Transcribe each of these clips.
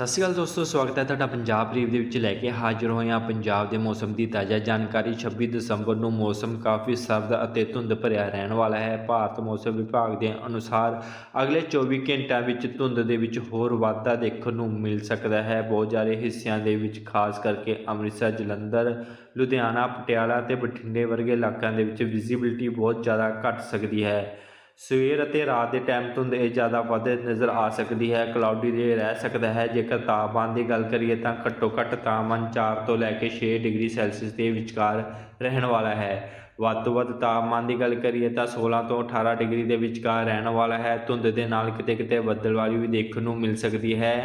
ਸਤਿ ਸ਼੍ਰੀ ਅਕਾਲ ਦੋਸਤੋ, ਸਵਾਗਤ ਹੈ ਤੁਹਾਡਾ ਪੰਜਾਬ ਬਰੀਫ ਦੇ ਵਿੱਚ ਲੈ ਕੇ ਹਾਜ਼ਰ ਹੋਏ ਹਾਂ। ਪੰਜਾਬ ਦੇ ਮੌਸਮ ਦੀ ਤਾਜ਼ਾ ਜਾਣਕਾਰੀ 26 ਦਸੰਬਰ ਨੂੰ ਮੌਸਮ ਕਾਫੀ ਸਰਦ ਅਤੇ ਧੁੰਦ ਭਰਿਆ ਰਹਿਣ ਵਾਲਾ ਹੈ। ਭਾਰਤ ਮੌਸਮ ਵਿਭਾਗ ਦੇ ਅਨੁਸਾਰ ਅਗਲੇ 24 ਘੰਟਿਆਂ ਵਿੱਚ ਧੁੰਦ ਦੇ ਵਿੱਚ ਹੋਰ ਵਾਧਾ ਦੇਖਣ ਨੂੰ ਮਿਲ ਸਕਦਾ ਹੈ। ਬਹੁਤ ਸਾਰੇ ਹਿੱਸਿਆਂ ਦੇ ਵਿੱਚ, ਖਾਸ ਕਰਕੇ ਅੰਮ੍ਰਿਤਸਰ, ਜਲੰਧਰ, ਲੁਧਿਆਣਾ, ਪਟਿਆਲਾ ਤੇ ਬਠਿੰਡੇ ਵਰਗੇ ਇਲਾਕਿਆਂ ਦੇ ਵਿੱਚ ਵਿਜ਼ਿਬਿਲਟੀ ਬਹੁਤ ਜ਼ਿਆਦਾ ਘਟ ਸਕਦੀ ਹੈ। ਸਵੇਰ ਅਤੇ ਰਾਤ ਦੇ ਟਾਈਮ ਧੁੰਦ ਇਹ ਜ਼ਿਆਦਾ ਵੱਧ ਨਜ਼ਰ ਆ ਸਕਦੀ ਹੈ ਕਲਾਉਡੀ ਦੇ ਰਹਿ ਸਕਦਾ ਹੈ। ਜੇਕਰ ਤਾਪਮਾਨ ਦੀ ਗੱਲ ਕਰੀਏ ਤਾਂ ਘੱਟੋ ਘੱਟ ਤਾਪਮਾਨ 4 ਤੋਂ ਲੈ ਕੇ 6 ਡਿਗਰੀ ਸੈਲਸੀਅਸ ਦੇ ਵਿਚਕਾਰ ਰਹਿਣ ਵਾਲਾ ਹੈ। ਵੱਧ ਤੋਂ ਵੱਧ ਤਾਪਮਾਨ ਦੀ ਗੱਲ ਕਰੀਏ ਤਾਂ 16 ਤੋਂ 18 ਡਿਗਰੀ ਦੇ ਵਿਚਕਾਰ ਰਹਿਣ ਵਾਲਾ ਹੈ। ਧੁੰਦ ਦੇ ਨਾਲ ਕਿਤੇ ਕਿਤੇ ਬੱਦਲਵਾਲੀ ਵੀ ਦੇਖਣ ਨੂੰ ਮਿਲ ਸਕਦੀ ਹੈ।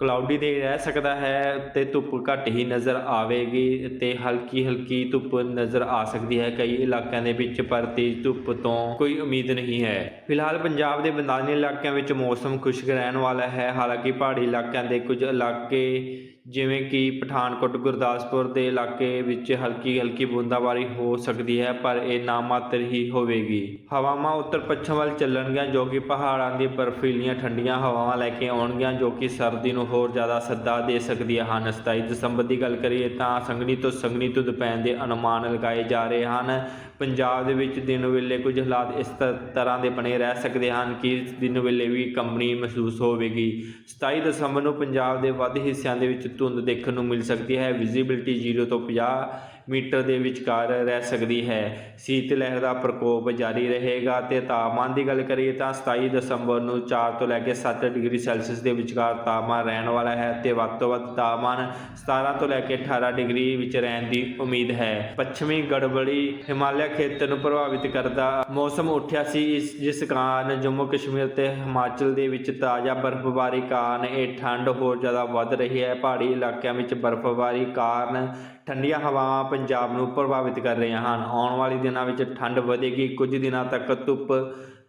ਕਲਾਉਡੀ ਦੇ ਰਹਿ ਸਕਦਾ ਹੈ ਤੇ ਧੁੱਪ ਘੱਟ ਹੀ ਨਜ਼ਰ ਆਵੇਗੀ ਤੇ ਹਲਕੀ ਹਲਕੀ ਧੁੱਪ ਨਜ਼ਰ ਆ ਸਕਦੀ ਹੈ। ਕਈ ਇਲਾਕਿਆਂ ਦੇ ਵਿੱਚ ਪਰ ਤੇਜ਼ ਧੁੱਪ ਤੋਂ ਕੋਈ ਉਮੀਦ ਨਹੀਂ ਹੈ। ਫਿਲਹਾਲ ਪੰਜਾਬ ਦੇ ਮੈਦਾਨੀ ਇਲਾਕਿਆਂ ਵਿੱਚ ਮੌਸਮ ਖੁਸ਼ਕ ਰਹਿਣ ਵਾਲਾ ਹੈ। ਹਾਲਾਂਕਿ ਪਹਾੜੀ ਇਲਾਕਿਆਂ ਦੇ ਕੁਝ ਇਲਾਕੇ ਜਿਵੇਂ ਕਿ ਪਠਾਨਕੋਟ, ਗੁਰਦਾਸਪੁਰ ਦੇ ਇਲਾਕੇ ਵਿੱਚ ਹਲਕੀ ਹਲਕੀ ਬੂੰਦਾਬਾਰੀ ਹੋ ਸਕਦੀ ਹੈ, ਪਰ ਇਹ ਨਾਮਾਤਰ ਹੀ ਹੋਵੇਗੀ। ਹਵਾਵਾਂ ਉੱਤਰ ਪੱਛਮ ਵੱਲ ਚੱਲਣਗੀਆਂ ਜੋ ਕਿ ਪਹਾੜਾਂ ਦੀ ਬਰਫੀਲੀਆਂ ਠੰਡੀਆਂ ਹਵਾਵਾਂ ਲੈ ਕੇ ਆਉਣਗੀਆਂ, ਜੋ ਕਿ ਸਰਦੀ ਨੂੰ ਹੋਰ ਜ਼ਿਆਦਾ ਸੱਦਾ ਦੇ ਸਕਦੀਆਂ ਹਨ। 27 ਦਸੰਬਰ ਦੀ ਗੱਲ ਕਰੀਏ ਤਾਂ ਸੰਘਣੀ ਤੋਂ ਸੰਘਣੀ ਧੁੰਦ ਪੈਣ ਦੇ ਅਨੁਮਾਨ ਲਗਾਏ ਜਾ ਰਹੇ ਹਨ। ਪੰਜਾਬ ਦੇ ਵਿੱਚ ਦਿਨ ਵੇਲੇ ਕੁਝ ਹਾਲਾਤ ਇਸ ਤ- ਤਰ੍ਹਾਂ ਦੇ ਬਣੇ ਰਹਿ ਸਕਦੇ ਹਨ ਕਿ ਦਿਨ ਵੇਲੇ ਵੀ ਕੰਬਣੀ ਮਹਿਸੂਸ ਹੋਵੇਗੀ। 27 ਦਸੰਬਰ ਨੂੰ ਪੰਜਾਬ ਦੇ ਵੱਧ ਹਿੱਸਿਆਂ ਦੇ ਵਿੱਚ ਧੁੰਦ ਦੇਖਣ ਨੂੰ ਮਿਲ ਸਕਦੀ ਹੈ। ਵਿਜ਼ਿਬਿਲਟੀ 0 ਤੋਂ 50 ਮੀਟਰ ਦੇ ਵਿਚਕਾਰ ਰਹਿ ਸਕਦੀ ਹੈ। ਸੀਤ ਲਹਿਰ ਦਾ ਪ੍ਰਕੋਪ ਜਾਰੀ ਰਹੇਗਾ ਤੇ ਤਾਪਮਾਨ ਦੀ ਗੱਲ ਕਰੀਏ ਤਾਂ 27 ਦਸੰਬਰ ਨੂੰ 4 ਤੋਂ ਲੈ ਕੇ 7 ਡਿਗਰੀ ਸੈਲਸੀਅਸ ਦੇ ਵਿਚਕਾਰ ਤਾਪਮਾਨ ਰਹਿਣ ਵਾਲਾ ਹੈ ਤੇ ਵੱਧ ਤੋਂ ਵੱਧ ਤਾਪਮਾਨ 17 ਤੋਂ ਲੈ ਕੇ 18 ਡਿਗਰੀ ਵਿੱਚ ਰਹਿਣ ਦੀ ਉਮੀਦ ਹੈ। ਪੱਛਮੀ ਗੜਬੜੀ ਹਿਮਾਲਿਆ ਖੇਤਰ ਨੂੰ ਪ੍ਰਭਾਵਿਤ ਕਰਦਾ ਮੌਸਮ ਉੱਠਿਆ ਸੀ ਇਸ, ਜਿਸ ਕਾਰਨ ਜੰਮੂ ਕਸ਼ਮੀਰ ਤੇ ਹਿਮਾਚਲ ਦੇ ਵਿੱਚ ਤਾਜ਼ਾ ਬਰਫ਼ਬਾਰੀ ਕਾਰਨ ਇਹ ਠੰਡ ਹੋਰ ਜ਼ਿਆਦਾ ਵੱਧ ਰਹੀ ਹੈ। ਪਹਾੜੀ ਇਲਾਕਿਆਂ ਵਿੱਚ ਬਰਫ਼ਬਾਰੀ ਕਾਰਨ ਠੰਡੀਆਂ ਹਵਾਵਾਂ ਪੰਜਾਬ ਨੂੰ ਪ੍ਰਭਾਵਿਤ ਕਰ ਰਹੀਆਂ ਹਨ। ਆਉਣ ਵਾਲੇ ਦਿਨਾਂ ਵਿੱਚ ਠੰਡ ਵਧੇਗੀ, ਕੁਝ ਦਿਨਾਂ ਤੱਕ ਧੁੱਪ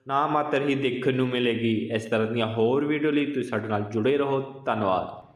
ਨਾ ਮਾਤਰ ਹੀ ਦੇਖਣ ਨੂੰ ਮਿਲੇਗੀ। ਇਸ ਤਰ੍ਹਾਂ ਦੀਆਂ ਹੋਰ ਵੀਡੀਓ ਲਈ ਤੁਸੀਂ ਸਾਡੇ ਨਾਲ ਜੁੜੇ ਰਹੋ। ਧੰਨਵਾਦ।